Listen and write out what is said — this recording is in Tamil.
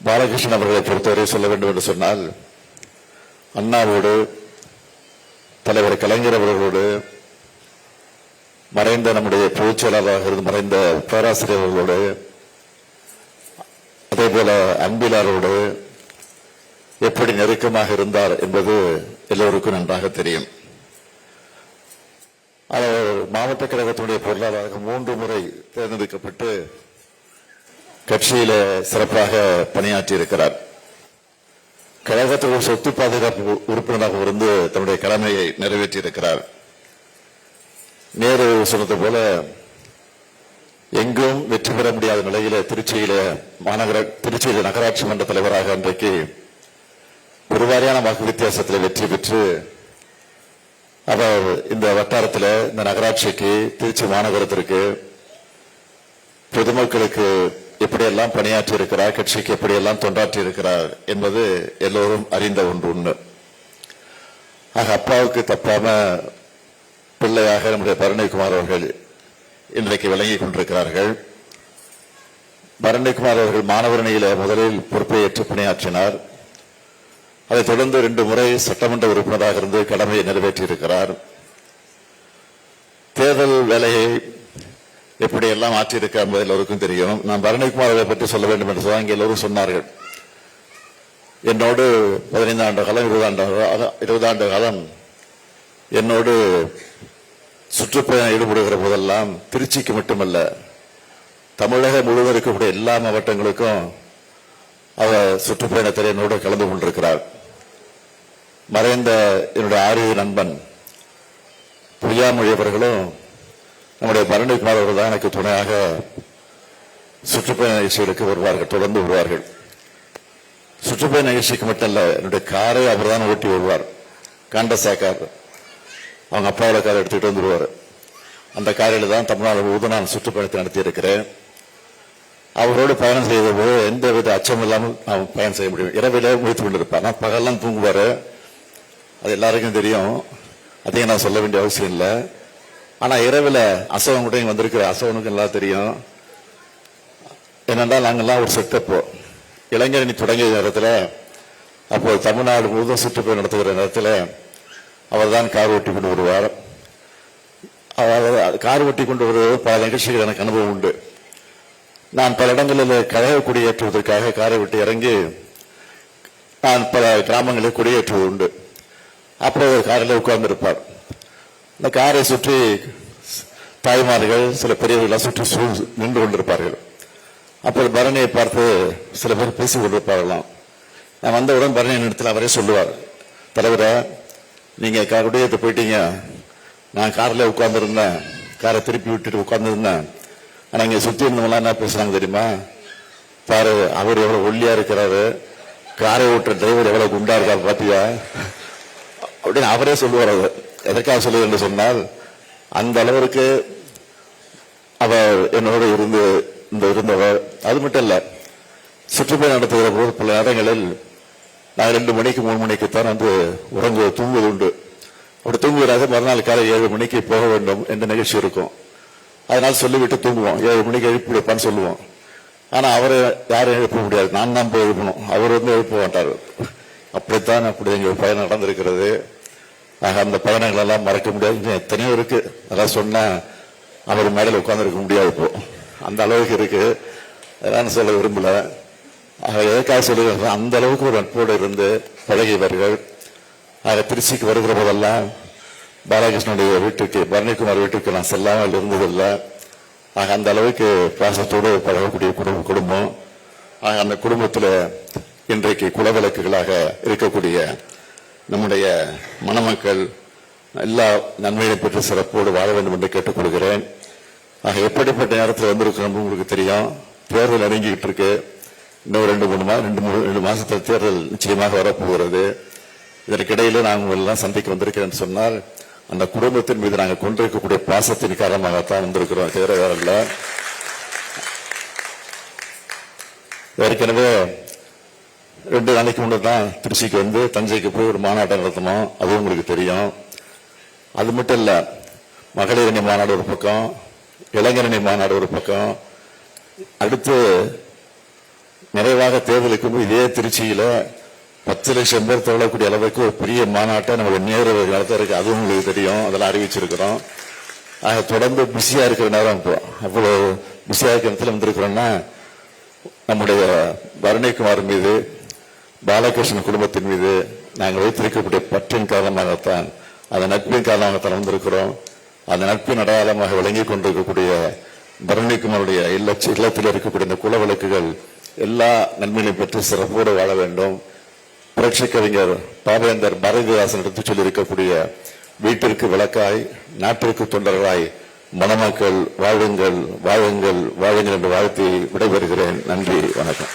பாலகிருஷ்ணன் அவர்களை பொறுத்தவரை சொல்ல வேண்டும் என்று சொன்னால் அண்ணாவோடு தலைவர் கலைஞர் அவர்களோடு மறைந்த நம்முடைய பொதுச் செயலாளராக இருந்து மறைந்த பேராசிரியர்களோடு அதே போல அன்பிலாரோடு எப்படி நெருக்கமாக இருந்தார் என்பது எல்லோருக்கும் நன்றாக தெரியும். அவர் மாவட்ட கழகத்தினுடைய பொருளாளராக மூன்று முறை தேர்ந்தெடுக்கப்பட்டு கட்சியில சிறப்பாக பணியாற்றி இருக்கிறார் கழகத்துடைய சொத்து பாதுகாப்பு உறுப்பினராக இருந்து தன்னுடைய கடமையை நிறைவேற்றி இருக்கிறார் நேரு சொன்னது போல எங்கும் வெற்றி பெற முடியாத நிலையில திருச்சியில மாநகர திருச்சியில நகராட்சி மன்ற தலைவராக அன்றைக்கு பெருவாரியான வாக்கு வித்தியாசத்தில் வெற்றி பெற்று அவர் இந்த வட்டாரத்தில் இந்த நகராட்சிக்கு திருச்சி மாநகரத்திற்கு பொதுமக்களுக்கு எப்படியெல்லாம் பணியாற்றி இருக்கிறார் கட்சிக்கு எப்படியெல்லாம் தொண்டாற்றி இருக்கிறார் என்பது எல்லோரும் அறிந்த ஒன்று உண்மை ஆக அப்பாவுக்கு தப்பாம பிள்ளையாக நம்முடைய பரணிக்குமார் அவர்கள் இன்றைக்கு விளங்கிக் கொண்டிருக்கிறார்கள். பரணிக்குமார் அவர்கள் மாணவரணியில முதலில் பொறுப்பை ஏற்று பணியாற்றினார். அதைத் தொடர்ந்து ரெண்டு முறை சட்டமன்ற உறுப்பினராக இருந்து கடமையை நிறைவேற்றியிருக்கிறார். தேர்தல் வேலையை எப்படி எல்லாம் ஆற்றியிருக்க என்பது எல்லோருக்கும் தெரியும். நான் பரணிகுமார் அவரை பற்றி சொல்ல வேண்டும் என்று சொன்னால் இங்கே எல்லோரும் சொன்னார்கள். என்னோடு பதினைந்து ஆண்டு காலம் இருபதாண்டு காலம் இருபது ஆண்டு காலம் என்னோடு சுற்றுப்பயணம் ஈடுபடுகிற போதெல்லாம் திருச்சிக்கு மட்டுமல்ல தமிழகம் முழுவதும் இருக்கக்கூடிய எல்லா மாவட்டங்களுக்கும் அவர் சுற்றுப்பயணத்தில் என்னோடு கலந்து கொண்டிருக்கிறார். மறைந்த என்னுடைய ஆரிய நண்பன் பொய்யாமொழி அவர்களும் நம்முடைய பரணிக்குமார் அவர்கள் தான் எனக்கு துணையாக சுற்றுப்பயண நிகழ்ச்சிகளுக்கு வருவார்கள் தொடர்ந்து வருவார்கள். சுற்றுப்பயண நிகழ்ச்சிக்கு மட்டும் இல்லை என்னுடைய காரை அவர் தான் ஓட்டி வருவார். காண்டசா கார் அவங்க அப்பாவோட காரை எடுத்துக்கிட்டு வந்துடுவார் அந்த காரில் தான் தமிழ்நாடு முழுவதும் நான் சுற்றுப்பயணத்தை நடத்தி இருக்கிறேன் அவரோடு பயணம் செய்த போது எந்த வித அச்சம் இல்லாமல் நான் பயணம் செய்ய முடியும். இரவில் முடித்து கொண்டிருப்பார். நான் பகல்லாம் தூங்குவார். அது எல்லாருக்கும் தெரியும். அதையும் நான் சொல்ல வேண்டிய அவசியம் இல்லை. ஆனா இரவுல அசவன் கூட வந்திருக்கிற அசவனுக்கு நல்லா தெரியும். என்னென்றால் நாங்கெல்லாம் ஒரு செட்டப்போ. இளைஞரணி தொடங்கிய நேரத்தில் அப்போ தமிழ்நாடு முழுவதும் சுற்றுப்பயணம் நடத்துகிற நேரத்தில் அவர் தான் கார் ஓட்டி கொண்டு வருவார். அவர் கார் ஓட்டி கொண்டு வருவது பல நிகழ்ச்சிகள் எனக்கு அனுபவம் உண்டு. நான் பல இடங்களில் கழக குடியேற்றுவதற்காக காரை விட்டு இறங்கி நான் பல கிராமங்களில் குடியேற்றுவது உண்டு. அப்புறம் ஒரு காரில் உட்கார்ந்து இருப்பார் இந்த காரை சுற்றி தாய்மார்கள் சில பெரியவர்கள் சுற்றி சூழ் நின்று கொண்டிருப்பார்கள். அப்போது பரணியை பார்த்து சில பேர் பேசிக் கொண்டிருப்பார்களாம். நான் வந்தவுடன் பரணி இடத்துல அவரே சொல்லுவார் தலைவரை நீங்கள் கா- போயிட்டீங்க. நான் காரில் உட்காந்துருந்தேன் காரை திருப்பி விட்டுட்டு உட்காந்துருந்தேன் ஆனால் இங்கே சுற்றி இருந்தவங்களாம் என்ன பேசுகிறாங்க தெரியுமா? பாரு அவர் எவ்வளோ ஒல்லியாக இருக்கிறாரு. காரை ஓட்டுற டிரைவர் எவ்வளோ குண்டா இருக்காரு பார்த்தியா அப்படின்னு அவரே சொல்லுவார் அவர். எதற்காக சொல்லு என்று சொன்னால் அந்த அளவிற்கு அவர் என்னோட இருந்து இந்த இருந்தவர். அது மட்டும் இல்ல சுற்றுப்பயணம் நடத்துகிற போது பல நேரங்களில் நான் ரெண்டு மணிக்கு மூணு மணிக்கு தான் வந்து உறங்கு தூங்குவது உண்டு. அப்படி தூங்குவதாக மறுநாள் காலை ஏழு மணிக்கு போக வேண்டும் என்ற நிகழ்ச்சி இருக்கும். அதனால் சொல்லிவிட்டு தூங்குவோம். ஏழு மணிக்கு எழுப்பி வைப்பான்னு சொல்லுவோம். ஆனால் அவரை யாரும் எழுப்ப முடியாது. நான் தான் போய் எழுப்பணும். அவர் வந்து எழுப்ப மாட்டார். அப்படித்தான் அப்படி எங்கள் பயணம் நடந்திருக்கிறது. ஆக அந்த பயணங்கள் எல்லாம் மறக்க முடியாது. எத்தனையோ இருக்கு. அதெல்லாம் சொன்னா அவர் மேடையில் உட்காந்துருக்க முடியாது இப்போ. அந்த அளவுக்கு இருக்கு. அதெல்லாம் சொல்ல விரும்பல. ஆக எதற்காக சொல்லுகிறேன் அந்த அளவுக்கு ஒரு நட்போடு இருந்து பழகியவர்கள் ஆக திருச்சிக்கு வருகிற போதெல்லாம் பாலகிருஷ்ணனுடைய வீட்டுக்கு பரணிக்குமார் வீட்டுக்கு நான் செல்லாமல் இருந்ததில்லை. ஆக அந்த அளவுக்கு பாசத்தோடு பழகக்கூடிய குடும்ப குடும்பம். ஆக அந்த குடும்பத்தில் இன்றைக்கு குலவிளக்குகளாக இருக்கக்கூடிய நம்முடைய மணமக்கள் எல்லா நன்மையை பெற்று சிறப்போடு வாழ வேண்டும் என்று கேட்டுக்கொள்கிறேன். ஆக எப்படிப்பட்ட நேரத்தில் வந்திருக்கிறோம் உங்களுக்கு தெரியும். தேர்தல் நெருங்கிட்டு இருக்கு. இன்னும் ரெண்டு மூணு மாதம் ரெண்டு மூணு ரெண்டு மாசத்துல தேர்தல் நிச்சயமாக வரப்போகிறது. இதற்கிடையில நான் உங்களெல்லாம் சந்திக்க வந்திருக்கிறேன் சொன்னால் அந்த குடும்பத்தின் மீது நாங்கள் கொண்டிருக்கக்கூடிய பாசத்தின் காரணமாகத்தான் வந்திருக்கிறோம். தவிர வேற ஏற்கனவே ரெண்டு நாளைக்கு முன்னே தான் திருச்சிக்கு வந்து தஞ்சைக்கு போய் ஒரு மாநாட்டம் நடத்தணும். அதுவும் உங்களுக்கு தெரியும். அது மட்டும் இல்லை மகளிரணி மாநாடு ஒரு பக்கம் இளைஞரணி மாநாடு ஒரு பக்கம். அடுத்து நிறைவாக தேர்தலுக்கு இதே திருச்சியில் பத்து லட்சம் பேர் தொழக்கூடிய அளவுக்கு ஒரு பெரிய மாநாட்டை நம்ம நேரு நடத்துறதுக்கு அதுவும் உங்களுக்கு தெரியும். அதெல்லாம் அறிவிச்சிருக்கிறோம். ஆக தொடர்ந்து பிஸியாக இருக்கிற நேரம் இப்போ. அவ்வளோ பிஸியாக இருக்கிற இடத்துல வந்திருக்கிறோம்னா நம்முடைய பரணிக்குமார் மீது பாலகிருஷ்ணன் குடும்பத்தின் மீது நாங்கள் வைத்திருக்கக்கூடிய பற்றின் காரணமாகத்தான் அந்த நட்பின் காரணமாகத்தான் வந்திருக்கிறோம் அந்த நட்பின் அடையாளமாக விளங்கிக் கொண்டிருக்கக்கூடிய பரணிக்குமாருடைய இல்ல இல்லத்தில் இருக்கக்கூடிய இந்த குல விளக்குகள் எல்லா நன்மைகளையும் பெற்று சிறப்போடு வாழ வேண்டும். புரட்சி கவிஞர் பாவேந்தர் பாரதிதாசன் எடுத்து சொல்லியிருக்கக்கூடிய வீட்டிற்கு விளக்காய் நாட்டிற்கு தொண்டர்களாய் மணமக்கள் வாழுங்கள் வாழுங்கள் வாழுங்கள் என்று வாழ்த்தி விடைபெறுகிறேன். நன்றி வணக்கம்.